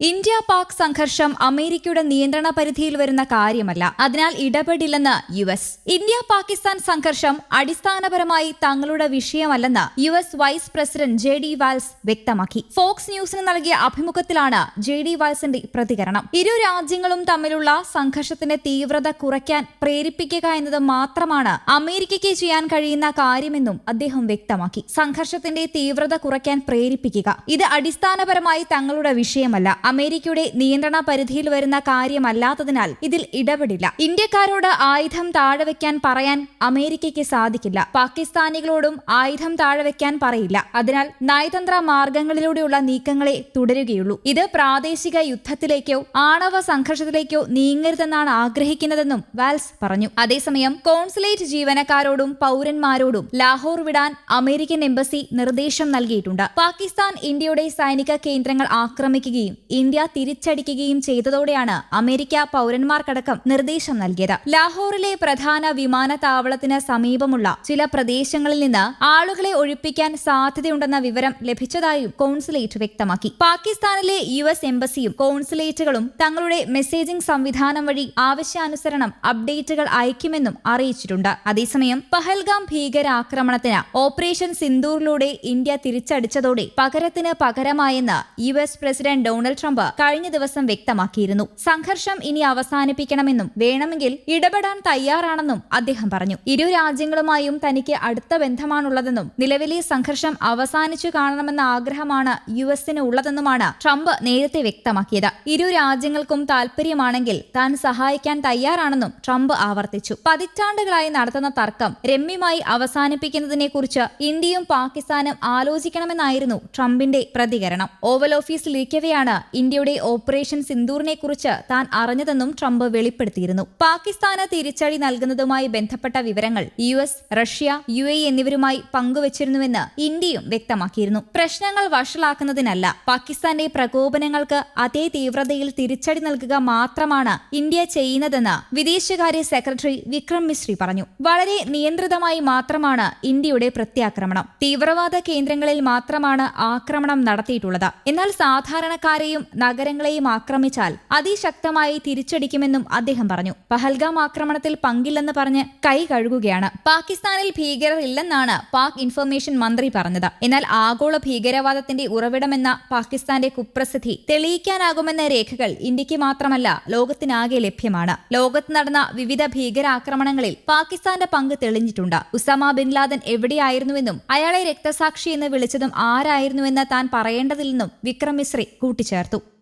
India Pak സംഘർഷം അമേരിക്കയുടെ നിയന്ത്രണ പരിധിയിൽ വരുന്ന കാര്യമല്ല. അതിനാൽ ഇടപെടില്ലെന്ന് യു എസ്. ഇന്ത്യ പാകിസ്ഥാൻ സംഘർഷം അടിസ്ഥാനപരമായി തങ്ങളുടെ വിഷയമല്ലെന്ന് U S vice president J D Vance വ്യക്തമാക്കി. ഫോക്സ് ന്യൂസിന് നൽകിയ അഭിമുഖത്തിലാണ് ജെ ഡി വാൽസിന്റെ പ്രതികരണം. ഇരു രാജ്യങ്ങളും തമ്മിലുള്ള സംഘർഷത്തിന്റെ തീവ്രത കുറയ്ക്കാൻ പ്രേരിപ്പിക്കുക എന്നത് മാത്രമാണ് അമേരിക്കയ്ക്ക് ചെയ്യാൻ കഴിയുന്ന കാര്യമെന്നും അദ്ദേഹം വ്യക്തമാക്കി. സംഘർഷത്തിന്റെ തീവ്രത കുറയ്ക്കാൻ പ്രേരിപ്പിക്കുക. ഇത് അടിസ്ഥാനപരമായി തങ്ങളുടെ വിഷയമല്ല. അമേരിക്കയുടെ നിയന്ത്രണ പരിധിയിൽ വരുന്ന കാര്യമല്ലാത്തതിനാൽ ഇതിൽ ഇടപെടില്ല. ഇന്ത്യക്കാരോട് ആയുധം താഴെ വെക്കാൻ പറയാൻ അമേരിക്കയ്ക്ക് സാധിക്കില്ല. പാകിസ്ഥാനികളോടും ആയുധം താഴെ വെക്കാൻ പറയില്ല. അതിനാൽ നയതന്ത്ര മാർഗങ്ങളിലൂടെയുള്ള നീക്കങ്ങളെ തുടരുകയുള്ളൂ. ഇത് പ്രാദേശിക യുദ്ധത്തിലേക്കോ ആണവ സംഘർഷത്തിലേക്കോ നീങ്ങരുതെന്നാണ് ആഗ്രഹിക്കുന്നതെന്നും വാൽസ് പറഞ്ഞു. അതേസമയം കോൺസുലേറ്റ് ജീവനക്കാരോടും പൗരന്മാരോടും ലാഹോർ വിടാൻ അമേരിക്കൻ എംബസി നിർദ്ദേശം നൽകിയിട്ടുണ്ട്. പാകിസ്ഥാൻ ഇന്ത്യയുടെ സൈനിക കേന്ദ്രങ്ങൾ ആക്രമിക്കുകയും ഇന്ത്യ തിരിച്ചടിക്കുകയും ചെയ്തതോടെയാണ് അമേരിക്ക പൗരന്മാർക്കടക്കം നിർദ്ദേശം നൽകിയത്. ലാഹോറിലെ പ്രധാന വിമാനത്താവളത്തിന് സമീപമുള്ള ചില പ്രദേശങ്ങളിൽ നിന്ന് ആളുകളെ ഒഴിപ്പിക്കാൻ സാധ്യതയുണ്ടെന്ന വിവരം ലഭിച്ചതായും കോൺസുലേറ്റ് വ്യക്തമാക്കി. പാകിസ്ഥാനിലെ യു എസ് എംബസിയും കോൺസുലേറ്റുകളും തങ്ങളുടെ മെസ്സേജിംഗ് സംവിധാനം വഴി ആവശ്യാനുസരണം അപ്ഡേറ്റുകൾ അയക്കുമെന്നും അറിയിച്ചിട്ടുണ്ട്. അതേസമയം പഹൽഗാം ഭീകരാക്രമണത്തിന് ഓപ്പറേഷൻ സിന്ദൂറിലൂടെ ഇന്ത്യ തിരിച്ചടിച്ചതോടെ പകരത്തിന് പകരമായെന്ന് U S president Donald Trump കഴിഞ്ഞ ദിവസം വ്യക്തമാക്കിയിരുന്നു. സംഘർഷം ഇനി അവസാനിപ്പിക്കണമെന്നും വേണമെങ്കിൽ ഇടപെടാൻ തയ്യാറാണെന്നും അദ്ദേഹം പറഞ്ഞു. ഇരു രാജ്യങ്ങളുമായും തനിക്ക് അടുത്ത ബന്ധമാണുള്ളതെന്നും നിലവിലെ സംഘർഷം അവസാനിച്ചു കാണണമെന്ന ആഗ്രഹമാണ് യു എസിന് ഉള്ളതെന്നുമാണ് ട്രംപ് നേരത്തെ വ്യക്തമാക്കിയത്. ഇരു രാജ്യങ്ങൾക്കും താൽപര്യമാണെങ്കിൽ താൻ സഹായിക്കാൻ തയ്യാറാണെന്നും ട്രംപ് ആവർത്തിച്ചു. പതിറ്റാണ്ടുകളായി നടത്തുന്ന തർക്കം രമ്യമായി അവസാനിപ്പിക്കുന്നതിനെക്കുറിച്ച് ഇന്ത്യയും പാകിസ്ഥാനും ആലോചിക്കണമെന്നായിരുന്നു ട്രംപിന്റെ പ്രതികരണം. ഓവൽ ഓഫീസിലിരിക്കവെയാണ് ഇന്ത്യയുടെ ഓപ്പറേഷൻ സിന്ദൂറിനെ കുറിച്ച് താൻ അറിഞ്ഞതെന്നും ട്രംപ് വെളിപ്പെടുത്തിയിരുന്നു. പാകിസ്ഥാന് തിരിച്ചടി നൽകുന്നതുമായി ബന്ധപ്പെട്ട വിവരങ്ങൾ U S Russia U A എന്നിവരുമായി പങ്കുവച്ചിരുന്നുവെന്ന് ഇന്ത്യയും വ്യക്തമാക്കിയിരുന്നു. പ്രശ്നങ്ങൾ വഷളാക്കുന്നതിനല്ല പാകിസ്ഥാന്റെ പ്രകോപനങ്ങൾക്ക് അതേ തീവ്രതയിൽ തിരിച്ചടി നൽകുക മാത്രമാണ് ഇന്ത്യ ചെയ്യുന്നതെന്ന് വിദേശകാര്യ സെക്രട്ടറി വിക്രം മിശ്രി പറഞ്ഞു. വളരെ നിയന്ത്രിതമായി മാത്രമാണ് ഇന്ത്യയുടെ പ്രത്യാക്രമണം. തീവ്രവാദ കേന്ദ്രങ്ങളിൽ മാത്രമാണ് ആക്രമണം നടത്തിയിട്ടുള്ളത്. എന്നാൽ സാധാരണക്കാരെയും നഗരങ്ങളെയും ആക്രമിച്ചാൽ അതിശക്തമായി തിരിച്ചടിക്കുമെന്നും അദ്ദേഹം പറഞ്ഞു. പഹൽഗാം ആക്രമണത്തിൽ പങ്കില്ലെന്ന് പറഞ്ഞ് കൈ കഴുകുകയാണ്. പാകിസ്ഥാനിൽ ഭീകരർ ഇല്ലെന്നാണ് പാക് ഇൻഫർമേഷൻ മന്ത്രി പറഞ്ഞത്. എന്നാൽ ആഗോള ഭീകരവാദത്തിന്റെ ഉറവിടമെന്ന പാകിസ്ഥാന്റെ കുപ്രസിദ്ധി തെളിയിക്കാനാകുമെന്ന രേഖകൾ ഇന്ത്യയ്ക്ക് മാത്രമല്ല ലോകത്തിനാകെ ലഭ്യമാണ്. ലോകത്ത് നടന്ന വിവിധ ഭീകരാക്രമണങ്ങളിൽ പാകിസ്ഥാന്റെ പങ്ക് തെളിഞ്ഞിട്ടുണ്ട്. ഉസാമ ബിൻ ലാദൻ എവിടെയായിരുന്നുവെന്നും അയാളെ രക്തസാക്ഷി എന്ന് വിളിച്ചതും ആരായിരുന്നുവെന്ന് താൻ പറയേണ്ടതില്ലെന്നും വിക്രം മിശ്രി കൂട്ടിച്ചേർത്തു.